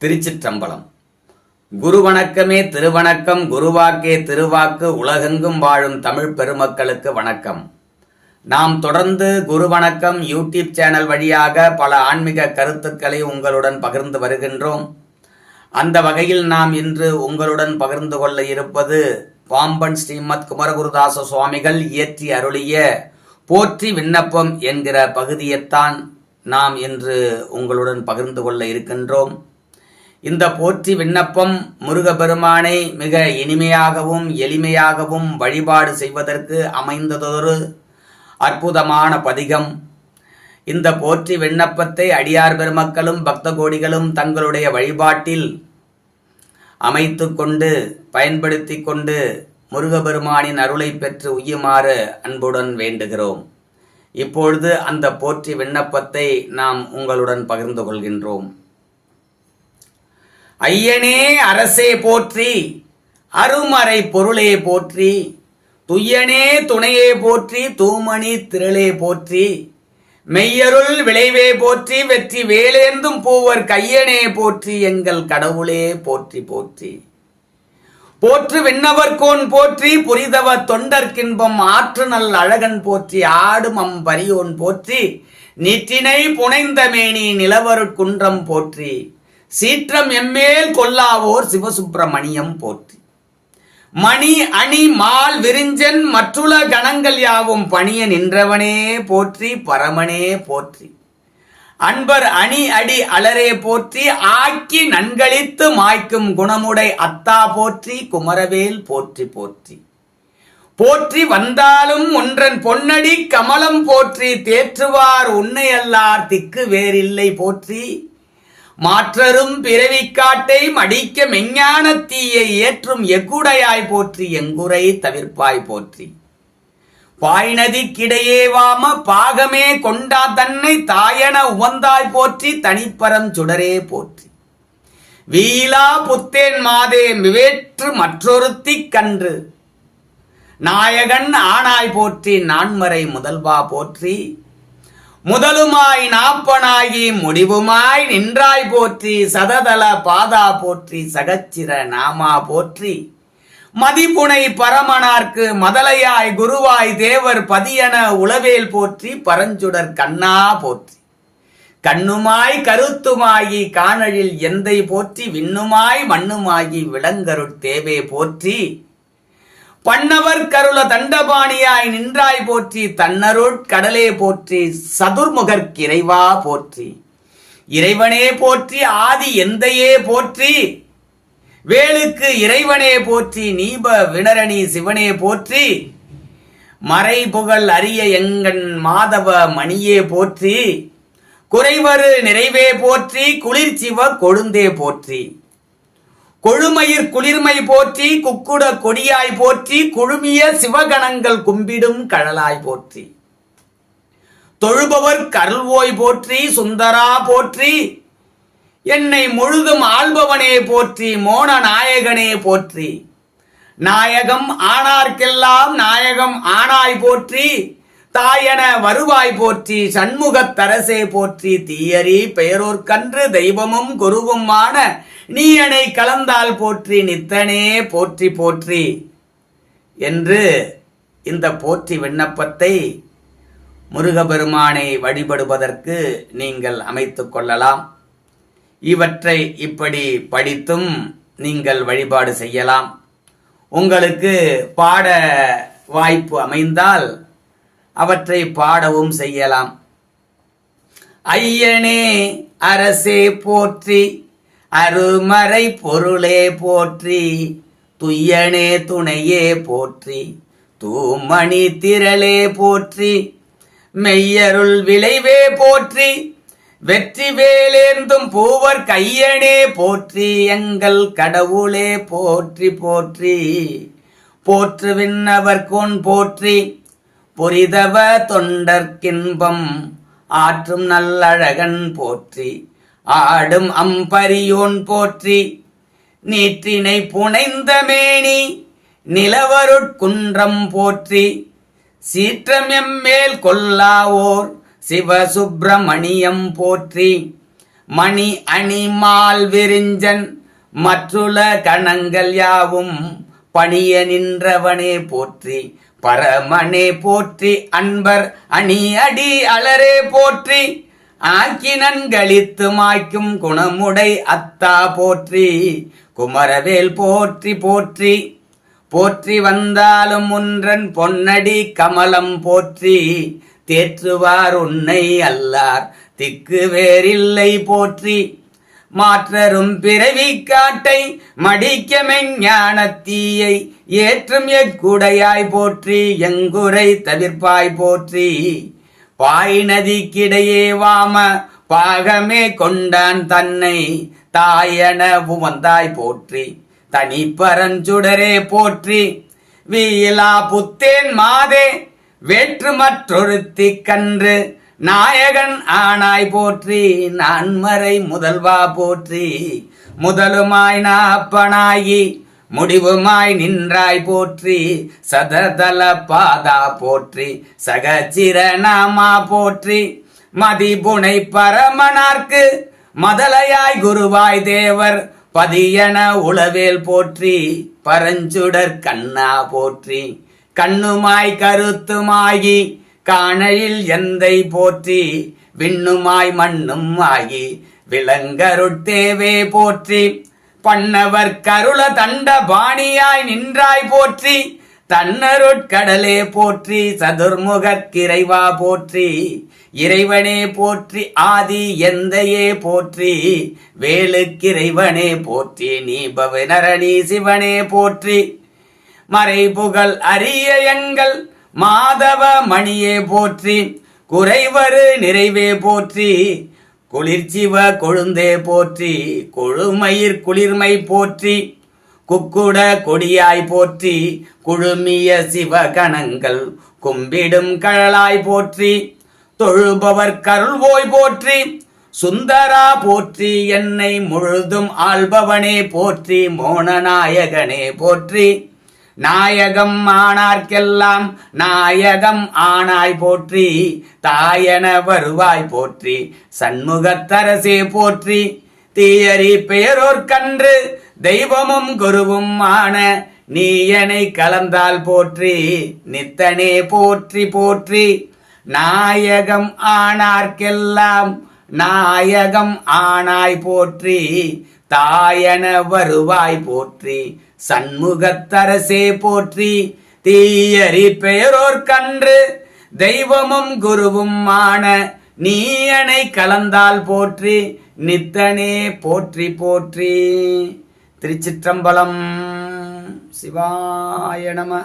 திருச்சிற்றம்பலம். குரு வணக்கமே திருவணக்கம் குருவாக்கே திருவாக்கு உலகெங்கும் வாழும் தமிழ் பெருமக்களுக்கு வணக்கம். நாம் தொடர்ந்து குரு வணக்கம் யூடியூப் சேனல் வழியாக பல ஆன்மீக கருத்துக்களை உங்களுடன் பகிர்ந்து வருகின்றோம். அந்த வகையில் நாம் இன்று உங்களுடன் பகிர்ந்து கொள்ள இருப்பது பாம்பன் ஸ்ரீமத் குமரகுருதாச சுவாமிகள் இயற்றி அருளிய போற்றி விண்ணப்பம் என்கிற பகுதியைத்தான் நாம் இன்று உங்களுடன் பகிர்ந்து கொள்ள இருக்கின்றோம். இந்த போற்றி விண்ணப்பம் முருகபெருமானை மிக இனிமையாகவும் எளிமையாகவும் வழிபாடு செய்வதற்கு அமைந்ததொரு அற்புதமான பதிகம். இந்த போற்றி விண்ணப்பத்தை அடியார் பெருமக்களும் பக்த கோடிகளும் தங்களுடைய வழிபாட்டில் அமைத்து கொண்டு பயன்படுத்தி கொண்டு முருகபெருமானின் அருளை பெற்று உய்யுமாறு அன்புடன் வேண்டுகிறோம். இப்பொழுது அந்த போற்றி விண்ணப்பத்தை நாம் உங்களுடன் பகிர்ந்து கொள்கின்றோம். ஐயனே அரசே போற்றி அருமறை பொருளே போற்றி துய்யனே துணையே போற்றி தூமணி திரளே போற்றி மெய்யருள் விளைவே போற்றி வெற்றி வேலேந்தும் பூவர் கையனே போற்றி எங்கள் கடவுளே போற்றி போற்றி. போற்று விண்ணவர்கோன் போற்றி புரிதவ தொண்டர்க்கின்பம் ஆற்று நல் அழகன் போற்றி ஆடும் அம்பரியோன் போற்றி நீற்றினை புனைந்த மேனி நிலவருட்குன்றம் போற்றி. சீற்றம் எம்மேல் கொல்லாவோர் சிவசுப்பிரமணியம் போற்றி. மணி அணி மால் விரிஞ்சன் மற்றுள கணங்கள் யாவும் பணிய நின்றவனே போற்றி பரமனே போற்றி. அன்பர் அணி அடி அலரே போற்றி ஆக்கி நன்களித்து மாய்க்கும் குணமுடை அத்தா போற்றி குமரவேல் போற்றி போற்றி. போற்றி வந்தாலும் ஒன்றன் பொன்னடி கமலம் போற்றி தேற்றுவார் உன்னையல்லார் திக்கு வேறில்லை போற்றி. மாற்றரும் பிறவி காட்டை மடிக்க மெஞ்ஞான தீயை ஏற்றும் எக்குடையாய் போற்றி எங்குரை தவிர்ப்பாய் போற்றி. பாய்நதிக்கிடையே வாம பாகமே கொண்டா தன்னை தாயன உவந்தாய் போற்றி தனிப்பரம் சுடரே போற்றி. வீலா புத்தேன் மாதே விவேற்று மற்றொருத்தி கன்று. நாயகன் ஆனாய் போற்றி நான்மறை முதல்வா போற்றி. முதலுமாய் நாப்பனாகி முடிவுமாய் நின்றாய் போற்றி சததல பாதா போற்றி சகச்சிர நாமா போற்றி. மதிப்புனை பரமனார்க்கு மதலையாய் குருவாய் தேவர் பதியன உளவேல் போற்றி பரஞ்சுடர் கண்ணா போற்றி. கண்ணுமாய் கருத்துமாகி காணழில் எந்தை போற்றி விண்ணுமாய் மண்ணுமாகி விளங்கருட் தேவே போற்றி. பண்ணவர் கருள தண்டபாணியாய் நின்றாய் போற்றி தன்னருட் கடலே போற்றி சதுர்முகர்க் இறைவா போற்றி. இறைவனே போற்றி ஆதி எந்தையே போற்றி. வேலுக்கு இறைவனே போற்றி நீப வினரணி சிவனே போற்றி. மறை புகழ் அரிய எங்கன் மாதவ மணியே போற்றி. குறைவரு நிறைவே போற்றி குளிர்ச்சிவ கொழுந்தே போற்றி. கொழுமயிர் குளிர்மை போற்றி குக்குட கொடியாய் போற்றி குழுமிய சிவகணங்கள் கும்பிடும் கழலாய் போற்றி. தொழுபவர் கருள்வோய் போற்றி சுந்தரா போற்றி என்னை முழுதும் ஆள்பவனே போற்றி மோன நாயகனே போற்றி. நாயகம் ஆனார்க்கெல்லாம் நாயகம் ஆனாய் போற்றி தாயன வருவாய் போற்றி சண்முகத்தரசே போற்றி தீயரி பெயரோர்க்கன்று தெய்வமும் குருவுமான நீயனை கலந்தால் போற்றி நித்தனே போற்றி போற்றி என்று இந்த போற்றி விண்ணப்பத்தை முருகபெருமானை வழிபடுவதற்கு நீங்கள் அமைத்துக் கொள்ளலாம். இவற்றை இப்படி படித்தும் நீங்கள் வழிபாடு செய்யலாம். உங்களுக்கு பாட வாய்ப்பு அமைந்தால் அவற்றை பாடவும் செய்யலாம். ஐயனே அரசே போற்றி அருமறை பொருளே போற்றி துய்யனே துணையே போற்றி தூமணி திரளே போற்றி மெய்யருள் விளைவே போற்றி வெற்றி வேலேந்தும் பூவர் கையனே போற்றி எங்கள் கடவுளே போற்றி போற்றி போற்றுவின் அவர் கொன் போற்றி பொரிதவ தொண்டர்க்கின்பம் ஆற்றும் நல்லழகன் போற்றி ஆடும் அம்பரியோன் போற்றி நீற்றினை புனைந்த மேனி நிலவருட்குன்றம் போற்றி சீற்றம் எம்மேல் கொல்லாவோர் சிவசுப்பிரமணியம் போற்றி. மணி அணிமால் விரிஞ்சன் மற்றுள கணங்கள் யாவும் பணிய நின்றவனே போற்றி. பரமனே போற்றி அன்பர் அணி அடி அலரே போற்றி. ஆக்கினன் கழித்து மாய்க்கும் குணமுடை அத்தா போற்றி. குமரவேல் போற்றி போற்றி. போற்றி வந்தாலும் ஒன்றன் பொன்னடி கமலம் போற்றி. தேற்றுவார் உன்னை அல்லார் திக்கு வேறில்லை போற்றி. மாற்றரும் பிறவி காட்டை மடிக்கமெஞ் ஞானத்தீயை ஏற்றும் எக்குடையாய் போற்றி எங்குரை தவிர்ப்பாய் போற்றி. பாய் நதிக்கிடையே வாம பாகமே கொண்டான் தன்னை தாயன புவந்தாய் போற்றி. தனிப்பரஞ்சுடரே போற்றி வீலா புத்தேன் மாதே வேற்று மற்றொருத்தி கன்று நாயகன் ஆனாய் போற்றி நான்மறை முதல்வா போற்றி. முதலுமாய் நாப்பனாகி முடிவுமாய் நின்றாய் போற்றி. சததல பாதா போற்றி சகச்சிரநாமா போற்றி. மதிபுனை பரமனார்க்கு மதலையாய் குருவாய் தேவர் பதியன உளவேல் போற்றி. பரஞ்சுடர் கண்ணா போற்றி கண்ணுமாய் கருத்துமாயி காணலில் எந்தை போற்றி விண்ணுமாய் மண்ணும் ஆகி விலங்கருட்தேவே போற்றி. பண்ணவர் கருள தண்ட பாணியாய் நின்றாய் போற்றி தன்னருட்கடலே போற்றி சதுர்முகற்கிறைவா போற்றி. இறைவனே போற்றி ஆதி எந்தையே போற்றி. வேலுக்கிறைவனே போற்றி நீ பவனரணி சிவனே போற்றி. மறைபுகழ் அரிய எங்கள் மாதவ மணியே போற்றி குறைவரு நிறைவே போற்றி குளிர்ச்சிவ கொழுந்தே போற்றி கொழுமயிர் குளிர்மை போற்றி குக்குட கொடியாய் போற்றி குழுமிய சிவகணங்கள் கும்பிடும் கழலாய் போற்றி தொழுபவர் கருள்வோய் போற்றி சுந்தரா போற்றி என்னை முழுதும் ஆள்பவனே போற்றி மோனநாயகனே போற்றி. நாயகம் ஆனார்க்கெல்லாம் நாயகம் ஆனாய் போற்றி தாயன வருவாய் போற்றி சண்முகத்தரசே போற்றி. தீயரி பெயரோர் கன்று தெய்வமும் குருவும் ஆன நீயனை கலந்தால் போற்றி நித்தனே போற்றி போற்றி. நாயகம் ஆனார்க்கெல்லாம் நாயகம் ஆனாய் போற்றி தாயன வருவாய் போற்றி. சண்முகத்தரசே போற்றி தீயரி பெயரோர் கன்று தெய்வமும் குருவும் ஆன நீயனை கலந்தால் போற்றி நித்தனே போற்றி போற்றி. திருச்சிற்றம்பலம் சிவாய நம.